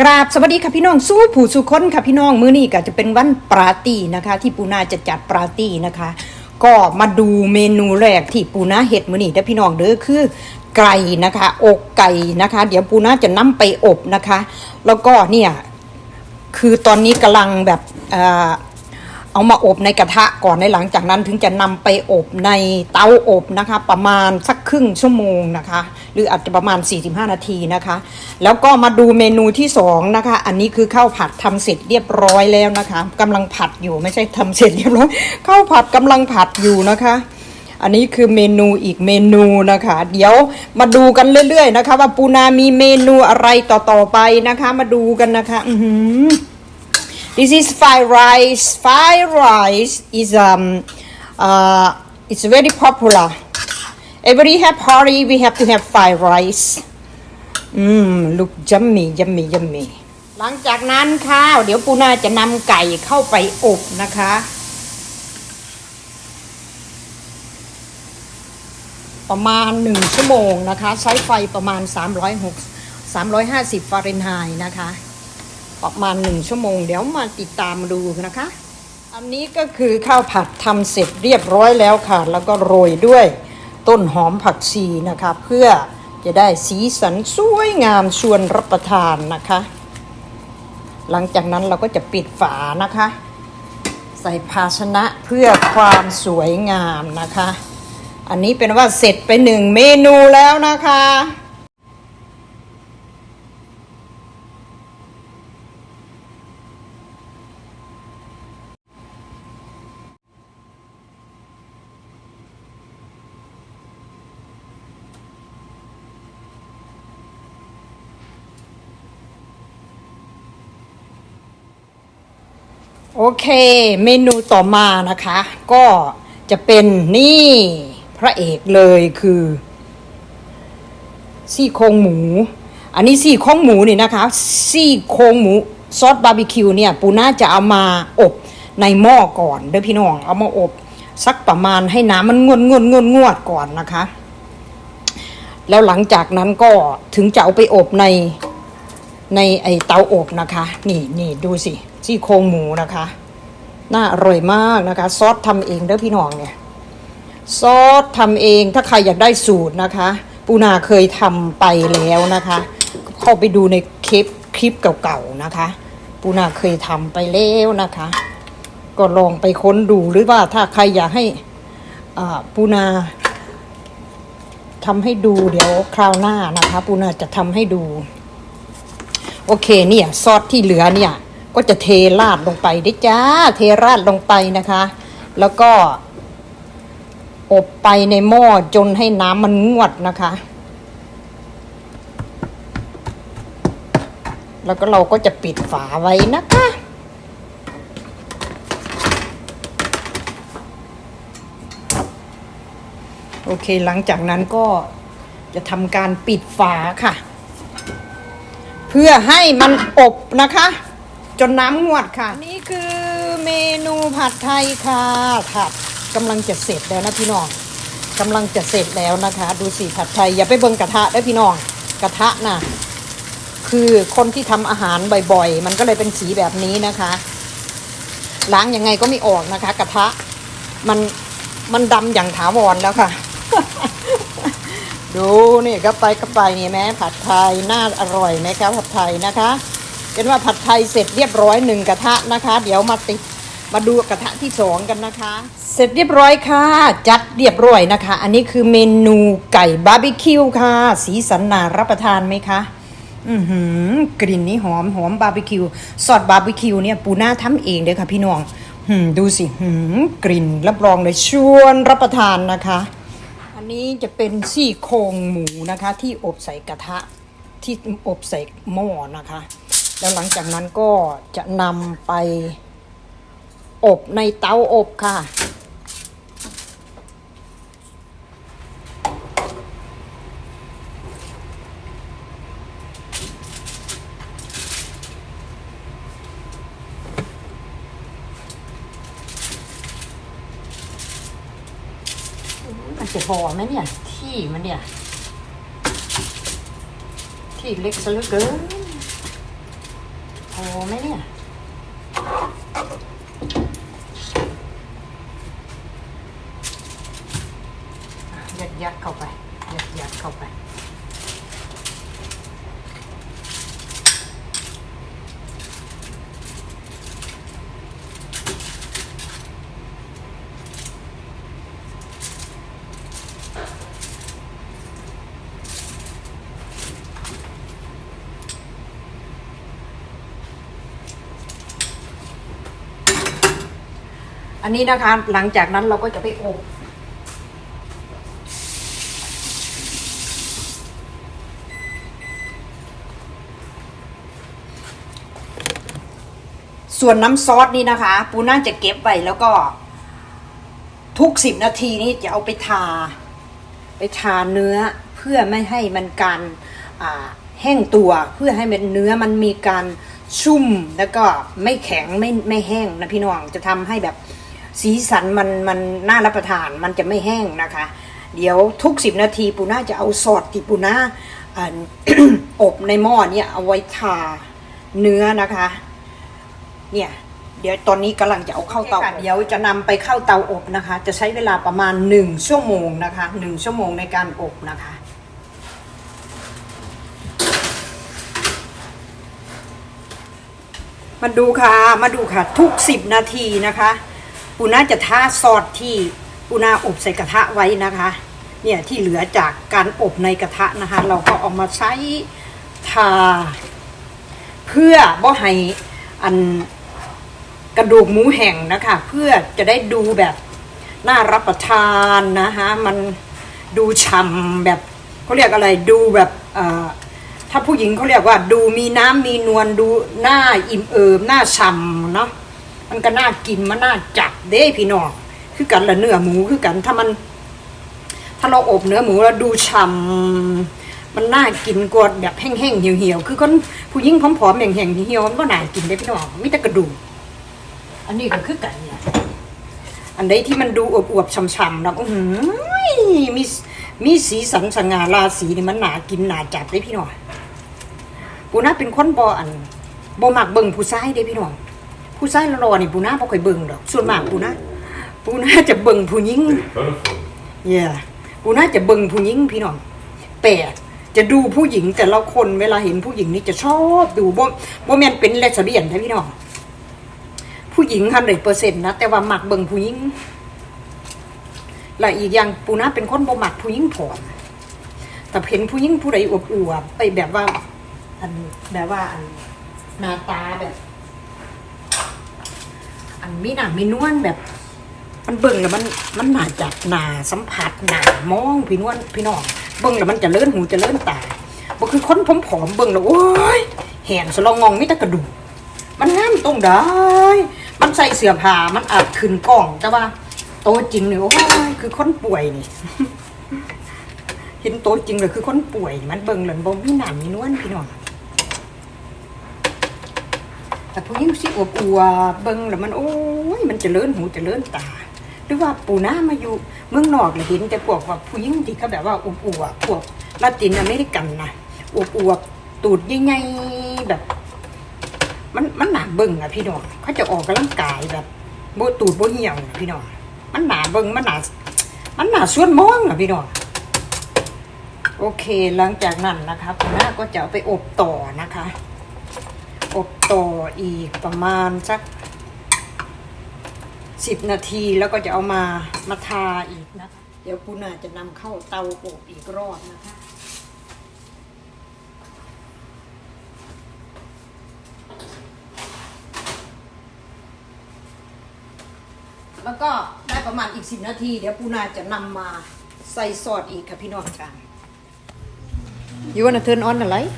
กราบสวัสดีค่ะพี่น้องสู้ผู้สุคนค่ะพี่น้องมื้อนี้ก็จะเป็นวันปาร์ตี้นะคะ ที่ปูนาจะจัดปาร์ตี้นะคะ ก็มาดูเมนูแรกที่ปูนาเฮ็ดมื้อนี้เด้อพี่น้องเด้อคือไก่นะคะอกไก่นะคะ เดี๋ยวปูนาจะนํไปอบนะคะ แล้วก็เนี่ยคือตอนนี้กำลังแบบ เอามาอบในกระทะก่อนในหลังจากนั้นถึงจะนำไปอบในเตาอบนะคะ ประมาณสักครึ่งชั่วโมงนะคะ หรืออาจจะประมาณ 45 นาทีนะคะ แล้วก็มาดูเมนูที่สองนะคะ อันนี้คือข้าวผัดทำเสร็จเรียบร้อยแล้วนะคะกำลังผัดอยู่ไม่ใช่ทำเสร็จเรียบร้อยข้าวผัดกำลังผัดอยู่นะคะอันนี้คือเมนูอีกเมนูนะคะ เดี๋ยวมาดูกันเรื่อยๆนะคะ ว่าปูนามีเมนูอะไรต่อๆไปนะคะ มาดูกันนะคะ อือหือ This is fried rice. Fried rice is um uh it's very popular. Every have party we have to have fried rice. อืม look yummy yummy yummy หลังจากนั้นข้าวเดี๋ยวปูนาจะนำไก่เข้าไปอบนะคะ ประมาณ1ชั่วโมงนะคะ ใช้ไฟประมาณ 306 350ฟาเรนไฮต์นะคะ ประมาณ1ชั่วโมง เดี๋ยวมาติดตามดูนะคะ อันนี้ก็คือข้าวผัดทำเสร็จเรียบร้อยแล้วค่ะ แล้วก็โรยด้วยต้นหอมผักชีนะคะ เพื่อจะได้สีสันสวยงามชวนรับประทานนะคะ หลังจากนั้นเราก็จะปิดฝานะคะ ใส่ภาชนะเพื่อความสวยงามนะคะ อันนี้เป็นว่าเสร็จไปหนึ่งเมนูแล้วนะคะ เค เมนูต่อมานะคะ ก็จะเป็นนี่พระเอกเลยคือซี่โครงหมู อันนี้ซี่โครงหมูนี่นะคะซี่โครงหมูซอสบาร์บีคิวเนี่ยปูน่าจะเอามาอบในหม้อก่อนเด้อพี่น้องเอามาอบสักประมาณให้น้ำมันงวดงวดงวดงวดก่อนนะคะ แล้วหลังจากนั้นก็ถึงจะเอาไปอบในในไอเตาอบนะคะ นี่นี่ดูสิ ซี่โครงหมูนะคะ น่าอร่อยมากนะคะ ซอสทำเองเด้อพี่น้องเนี่ย ซอสทำเองถ้าใครอยากได้สูตรนะคะ ปูนาเคยทำไปแล้วนะคะ เข้าไปดูในคลิปคลิปเก่าๆนะคะ ปูนาเคยทำไปแล้วนะคะ ก็ลองไปค้นดูหรือว่าถ้าใครอยากให้อ่าปูนาทำให้ดูเดี๋ยวคราวหน้านะคะ ปูนาจะทำให้ดู โอเคเนี่ย ซอสที่เหลือเนี่ย ก็จะเทราดลงไปได้จ้า เทราดลงไปนะคะ แล้วก็ อบไปในหม้อจนให้น้ำมันงวดนะคะ แล้วก็เราก็จะปิดฝาไว้นะคะโอเคหลังจากนั้นก็จะทำการปิดฝาค่ะ เพื่อให้มันอบนะคะ จนน้ำงวดค่ะ นี่คือเมนูผัดไทยค่ะผัดกำลังจะเสร็จแล้วนะพี่น้องกำลังจะเสร็จแล้วนะคะ ดูสิผัดไทยอย่าไปเบิ่งกระทะได้พี่น้องกระทะน่ะคือคนที่ทำอาหารบ่อยๆ มันก็เลยเป็นสีแบบนี้นะคะ ล้างยังไงก็ไม่ออกนะคะ กระทะมันมันดำอย่างถาวรแล้วค่ะ ดูนี่ก็ไปก็ไปนี่แม่ผัดไทยน่าอร่อยไหมครับผัดไทยนะคะ เป็นว่าผัดไทยเสร็จเรียบร้อยหนึ่งกระทะนะคะ เดี๋ยวมาติดมาดูกระทะที่สองกันนะคะ เสร็จเรียบร้อยค่ะ จัดเรียบร้อยนะคะ อันนี้คือเมนูไก่บาร์บีคิวค่ะ สีสันน่ารับประทานไหมคะอือหือกลิ่นนี้หอมหอมบาร์บีคิวซอสบาร์บีคิวเนี่ยปูน่าทำเองเลยค่ะพี่น้องหืมดูสิหืมกลิ่นรับรองเลยชวนรับประทานนะคะ อันนี้จะเป็นซี่โครงหมูนะคะ ที่อบใส่กระทะที่อบใส่หม้อนะคะ แล้วหลังจากนั้นก็จะนำไปอบในเตาอบค่ะ มันจะพอไหมเนี่ย ที่มันเนี่ย ที่เล็กซะเหลือเกิน พอไหมเนี่ย ยัดยัดเข้าไป ยัดยัดเข้าไป อันนี้นะคะหลังจากนั้นเราก็จะไปอบส่วนน้ำซอสนี่นะคะ ปูน่าจะเก็บไว้แล้วก็ ทุกสิบนาทีนี้จะเอาไปทา ไปทาเนื้อเพื่อไม่ให้มันการแห้งตัวเพื่อให้เนื้อมันมีการชุ่มแล้วก็ไม่แข็งไม่ไม่แห้งนะพี่น้องจะทำให้แบบ สีสันมันมันน่ารับประทานมันจะไม่แห้งนะคะ เดี๋ยวทุกสิบนาทีปูน่าจะเอาซอสที่ปูน่าอ่าอบในหม้อเนี่ยเอาไว้ทาเนื้อนะคะ เนี่ยเดี๋ยวตอนนี้กำลังจะเอาเข้าเตาเดี๋ยวจะนำไปเข้าเตาอบนะคะ จะใช้เวลาประมาณหนึ่งชั่วโมงนะคะหนึ่งชั่วโมงในการอบนะคะมาดูค่ะ มาดูค่ะ ทุกสิบนาทีนะคะ ปูน่าจะท่าซอสที่ปูน่าอบใส่กระทะไว้นะคะ เนี่ยที่เหลือจากการอบในกระทะนะคะ เราก็เอามาใช้ทา เพื่อบ่ให้อันกระดูกหมูแห้งนะคะ เพื่อจะได้ดูแบบน่ารับประทานนะคะมันดูฉ่ำแบบเขาเรียกอะไรดูแบบถ้าผู้หญิงเขาเรียกว่า ดูมีน้ำมีนวลดูหน้าอิ่มเอิบหน้าฉ่ำเนาะ มันก็น่ากินมันน่าจับเด้พี่น้องคือกันละเนื้อหมูคือกันถ้ามัน ถ้าเราอบเนื้อหมูแล้วดูฉ่ำมันน่ากินกว่าแบบแห้งๆเหี่ยวๆคือคนผู้หญิงผอมๆแห้งๆเหี่ยวๆมันก็น่ากินได้พี่น้องมีแต่กระดูกอันนี้ก็คือกันเนี่ยอันใดที่มันดูอวบๆช่ำๆนะอื้อหือมีมีสีสันสง่าราศีนี่มันหนากินหนาจัดเลยพี่น้องปูน่าเป็นคนบออันบอหมักเบิ่งผู้ชายเด้พี่น้อง ผู้ชายรอๆนี่ปูน่าบ่ค่อยเบิ่งดอกส่วนมากปูน่าปูน่าจะเบิ่งผู้หญิง Colorful. เย่ปูน่าจะเบิ่งผู้หญิงพี่น้องแปลกจะดูผู้หญิงแต่ละคนเวลาเห็นผู้หญิงนี่จะชอบดูบ่บ่แม่นเป็นเลสเบี้ยนนะพี่น้องผู้หญิงฮันเดเปอร์เซ็นต์นะแต่ว่าหมักเบิ่งผู้หญิงและอีกอย่างปูนะเป็นคนบ่หมักผู้หญิงผอมแต่เห็นผู้หญิงผู้ใดอวบอวบๆไปแบบว่า อันแบบว่าอันหน้าตาแบบ อันมีหน้ามีนวลแบบ มันเบิ่งแล้วมันมันหนาจับหนาสัมผัสหนามองพี่นวลพี่น้องเบิ่งแล้วมันจะเลื่อนหูจะเลื่อนตาบ่คือคนผอมๆเบิ่งแล้วโอ้ยแหงสลองงองมีแต่กระดูกมันงามตรงได้มันใส่เสื้อผ้ามันอาจขึ้นกล้องแต่ว่าโตจริงเนี่ยโอ้ยคือคนป่วยนี่เห็นโตจริงเลยคือคนป่วยมันเบิ่งแล้วบ่มีหนามมีนวลพี่น้อง แต่ผู้หญิงสิอวบอวบเบิ่งแล้วมันโอ้ยมันจะเลื่อนหูจะเลื่อนตา หรือว่าปู่น้ามาอยู่เมืองนอกเลยเห็นแต่พวกว่าผู้หญิงที่เขาแบบว่าอวบอัวพวกลาตินอเมริกันนะอวบอัวตูดใหญ่ๆแบบ มันมันหนาเบิ่งอะพี่น้องเขาจะออกกำลังกายแบบโบตูดโบเหี่ยวอะพี่น้องมันหนาเบิ่งมันหนามันหนาส่วนมองอะพี่น้องโอเคหลังจากนั้นนะคะคุณน้าก็จะเอาไปอบต่อนะคะ ต่ออีกประมาณสักสิบนาทีแล้วก็จะเอามามาทาอีกนะเดี๋ยวคุณน่าจะนำเข้าเตาอบอีกรอบนะคะแล้วก็ได้ประมาณอีกสิบนาที เดี๋ยวปูนาจะนำมาใส่ซอสอีกค่ะพี่น้องกัน You wanna turn on the light?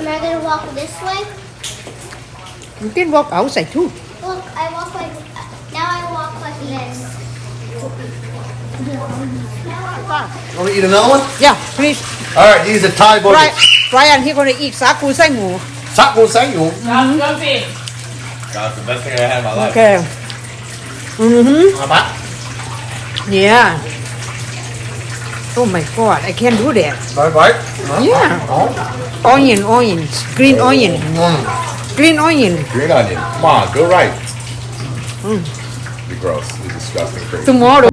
Am I gonna walk this way? You can walk outside too. Look, I walk like now. I walk like this. Want to eat another one? Yeah, please. All right, these are Thai boys. Right. Brian, he's gonna eat saku sangu. Saku sangu. Mm-hmm. That's the best thing I had in my life. Okay. Mm-hmm. Yeah. Oh my god I can't do that No bite? No? Yeah. Oh. onion onion green onion Mm. green onion Green onion. Come on, go right. You're gross. You're disgusting. Crazy. tomorrow